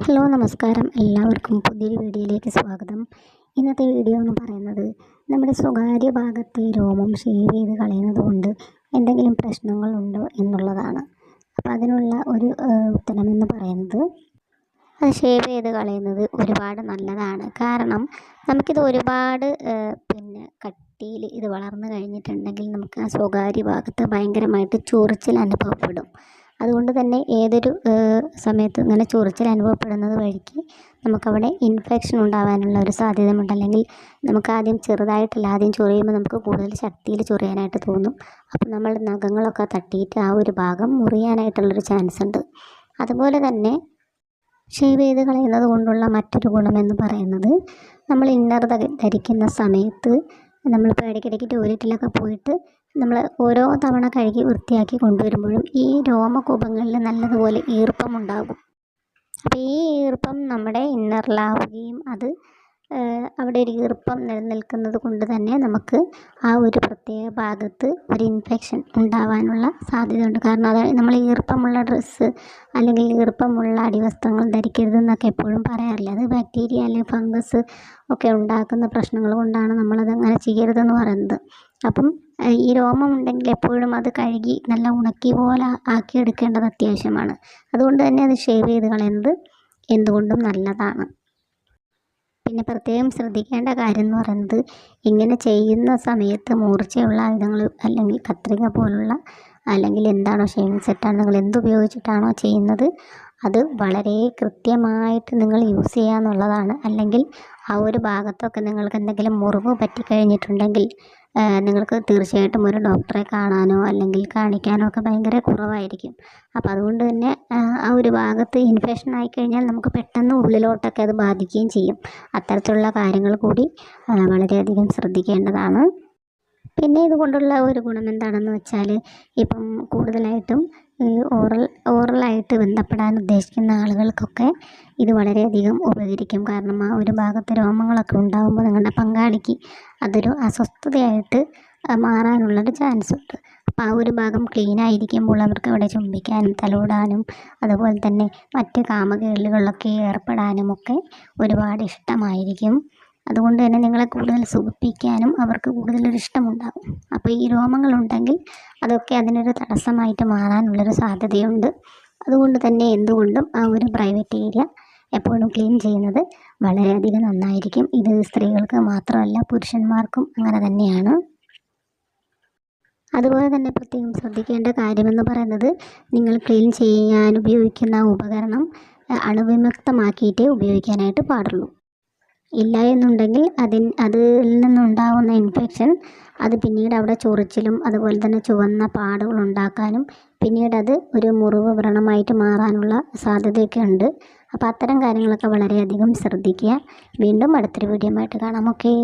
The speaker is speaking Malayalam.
ഹലോ നമസ്കാരം. എല്ലാവർക്കും പുതിയൊരു വീഡിയോയിലേക്ക് സ്വാഗതം. ഇന്നത്തെ വീഡിയോ എന്ന് പറയുന്നത് നമ്മുടെ സ്വകാര്യ ഭാഗത്തെ രോമം ഷേവ് ചെയ്ത് കളയുന്നത് കൊണ്ട് എന്തെങ്കിലും പ്രശ്നങ്ങളുണ്ടോ എന്നുള്ളതാണ്. അപ്പോൾ അതിനുള്ള ഒരു ഉത്തരമെന്ന് പറയുന്നത് അത് ഷേവ് ചെയ്ത് കളയുന്നത് ഒരുപാട് നല്ലതാണ്. കാരണം നമുക്കിത് ഒരുപാട് പിന്നെ കട്ടിയിൽ ഇത് വളർന്നു കഴിഞ്ഞിട്ടുണ്ടെങ്കിൽ നമുക്ക് ആ സ്വകാര്യ ഭാഗത്ത് ഭയങ്കരമായിട്ട് ചൊറിച്ചിൽ അനുഭവപ്പെടും. അതുകൊണ്ട് തന്നെ ഏതൊരു സമയത്ത് ഇങ്ങനെ ചൊറിച്ചിൽ അനുഭവപ്പെടുന്നത് വഴിക്ക് നമുക്കവിടെ ഇൻഫെക്ഷൻ ഉണ്ടാകാനുള്ള ഒരു സാധ്യതയുണ്ട്. അല്ലെങ്കിൽ നമുക്ക് ആദ്യം ചെറുതായിട്ടല്ല ആദ്യം ചൊറിയുമ്പോൾ നമുക്ക് കൂടുതൽ ശക്തിയിൽ ചൊറിയാനായിട്ട് തോന്നും. അപ്പോൾ നമ്മൾ നഖങ്ങളൊക്കെ തട്ടിയിട്ട് ആ ഒരു ഭാഗം മുറിയാനായിട്ടുള്ളൊരു ചാൻസ് ഉണ്ട്. അതുപോലെ തന്നെ ഷേവ് ചെയ്ത് കളയുന്നത് കൊണ്ടുള്ള മറ്റൊരു ഗുണമെന്ന് പറയുന്നത് നമ്മൾ ഇന്നർ ധരിക്കുന്ന സമയത്ത് നമ്മളിപ്പോൾ ഇടയ്ക്കിടയ്ക്ക് ടോയ്ലറ്റിലൊക്കെ പോയിട്ട് നമ്മൾ ഓരോ തവണ കഴുകി വൃത്തിയാക്കി കൊണ്ടുവരുമ്പോഴും ഈ രോമകൂപങ്ങളിൽ നല്ലതുപോലെ ഈർപ്പമുണ്ടാകും. അപ്പോൾ ഈ ഈർപ്പം നമ്മുടെ ഇന്നറിലാവുകയും അത് അവിടെ ഒരു ഈർപ്പം നിലനിൽക്കുന്നത് കൊണ്ട് തന്നെ നമുക്ക് ആ ഒരു പ്രത്യേക ഭാഗത്ത് ഒരു ഇൻഫെക്ഷൻ ഉണ്ടാവാനുള്ള സാധ്യതയുണ്ട്. കാരണം അത് നമ്മൾ ഈർപ്പമുള്ള ഡ്രസ്സ് അല്ലെങ്കിൽ ഈർപ്പമുള്ള അടിവസ്ത്രങ്ങൾ ധരിക്കരുത് എന്നൊക്കെ എപ്പോഴും പറയാറില്ല. അത് ബാക്ടീരിയ അല്ലെങ്കിൽ ഫംഗസ് ഒക്കെ ഉണ്ടാക്കുന്ന പ്രശ്നങ്ങൾ കൊണ്ടാണ് നമ്മളത് അങ്ങനെ ചെയ്യരുതെന്ന് പറയുന്നത്. അപ്പം ഈ രോമം ഉണ്ടെങ്കിൽ എപ്പോഴും അത് കഴുകി നല്ല ഉണക്കി പോലെ ആക്കി എടുക്കേണ്ടത് അത്യാവശ്യമാണ്. അതുകൊണ്ട് തന്നെ അത് ഷേവ് ചെയ്ത് കളയുന്നത് എന്തുകൊണ്ടും നല്ലതാണ്. പിന്നെ പ്രത്യേകം ശ്രദ്ധിക്കേണ്ട കാര്യം എന്ന് പറയുന്നത് ഇങ്ങനെ ചെയ്യുന്ന സമയത്ത് മൂർച്ചയുള്ള ആയുധങ്ങൾ അല്ലെങ്കിൽ കത്രിക പോലുള്ള അല്ലെങ്കിൽ എന്താണോ ഷേവിങ് സെറ്റാണ് നിങ്ങൾ എന്തുപയോഗിച്ചിട്ടാണോ ചെയ്യുന്നത് അത് വളരെ കൃത്യമായിട്ട് നിങ്ങൾ യൂസ് ചെയ്യുക എന്നുള്ളതാണ് അല്ലെങ്കിൽ ആ ഒരു ഭാഗത്തൊക്കെ നിങ്ങൾക്ക് എന്തെങ്കിലും മുറിവ് പറ്റിക്കഴിഞ്ഞിട്ടുണ്ടെങ്കിൽ നിങ്ങൾക്ക് തീർച്ചയായിട്ടും ഒരു ഡോക്ടറെ കാണാനോ അല്ലെങ്കിൽ കാണിക്കാനോ ഒക്കെ ഭയങ്കര കുറവായിരിക്കും. അപ്പോൾ അതുകൊണ്ട് തന്നെ ആ, ഒരു ഭാഗത്ത് ഇൻഫെക്ഷൻ ആയിക്കഴിഞ്ഞാൽ നമുക്ക് പെട്ടെന്ന് ഉള്ളിലോട്ടൊക്കെ അത് ബാധിക്കുകയും ചെയ്യും. അത്തരത്തിലുള്ള കാര്യങ്ങൾ കൂടി വളരെയധികം ശ്രദ്ധിക്കേണ്ടതാണ്. പിന്നെ ഇതുകൊണ്ടുള്ള ഒരു ഗുണം എന്താണെന്ന് വെച്ചാൽ ഇപ്പം കൂടുതലായിട്ടും ഓറൽ ഓറലായിട്ട് ബന്ധപ്പെടാൻ ഉദ്ദേശിക്കുന്ന ആളുകൾക്കൊക്കെ ഇത് വളരെയധികം ഉപകരിക്കും. കാരണം ആ ഒരു ഭാഗത്ത് രോമങ്ങളൊക്കെ ഉണ്ടാകുമ്പോൾ നിങ്ങളുടെ പങ്കാളിക്ക് അതൊരു അസ്വസ്ഥതയായിട്ട് മാറാനുള്ളൊരു ചാൻസ് ഉണ്ട്. അപ്പോൾ ആ ഒരു ഭാഗം ക്ലീൻ ആയിരിക്കുമ്പോൾ അവർക്ക് അവിടെ ചുംബിക്കാനും തലോടാനും അതുപോലെ തന്നെ മറ്റ് കാമകേളികളിലൊക്കെ ഏർപ്പെടാനും ഒക്കെ ഒരുപാട് ഇഷ്ടമായിരിക്കും. അതുകൊണ്ട് തന്നെ നിങ്ങളെ കൂടുതൽ സുഖിപ്പിക്കാനും അവർക്ക് കൂടുതലൊരു ഇഷ്ടമുണ്ടാകും അപ്പോൾ ഈ രോമങ്ങളുണ്ടെങ്കിൽ അതൊക്കെ അതിനൊരു തടസ്സമായിട്ട് മാറാനുള്ളൊരു സാധ്യതയുണ്ട്. അതുകൊണ്ട് തന്നെ എന്തുകൊണ്ടും ആ ഒരു പ്രൈവറ്റ് ഏരിയ എപ്പോഴും ക്ലീൻ ചെയ്യുന്നത് വളരെയധികം നന്നായിരിക്കും. ഇത് സ്ത്രീകൾക്ക് മാത്രമല്ല പുരുഷന്മാർക്കും അങ്ങനെ തന്നെയാണ്. അതുപോലെ തന്നെ പ്രത്യേകം ശ്രദ്ധിക്കേണ്ട കാര്യമെന്ന് പറയുന്നത് നിങ്ങൾ ക്ലീൻ ചെയ്യാൻ ഉപയോഗിക്കുന്ന ഉപകരണം അണുവിമുക്തമാക്കിയിട്ടേ ഉപയോഗിക്കാനായിട്ട് പാടുള്ളൂ. ഇല്ല എന്നുണ്ടെങ്കിൽ അതിൽ അതിൽ നിന്നുണ്ടാകുന്ന ഇൻഫെക്ഷൻ അത് പിന്നീട് അവിടെ ചൊറിച്ചിലും അതുപോലെ തന്നെ ചുവന്ന പാടുകൾ ഉണ്ടാക്കാനും പിന്നീട് അത് ഒരു മുറിവ് വ്രണമായിട്ട് മാറാനുള്ള സാധ്യതയൊക്കെ ഉണ്ട്. അപ്പോൾ അത്തരം കാര്യങ്ങളൊക്കെ വളരെയധികം ശ്രദ്ധിക്കുക. വീണ്ടും അടുത്തൊരു വീഡിയോ ആയിട്ട് കാണാം. ഓക്കേ.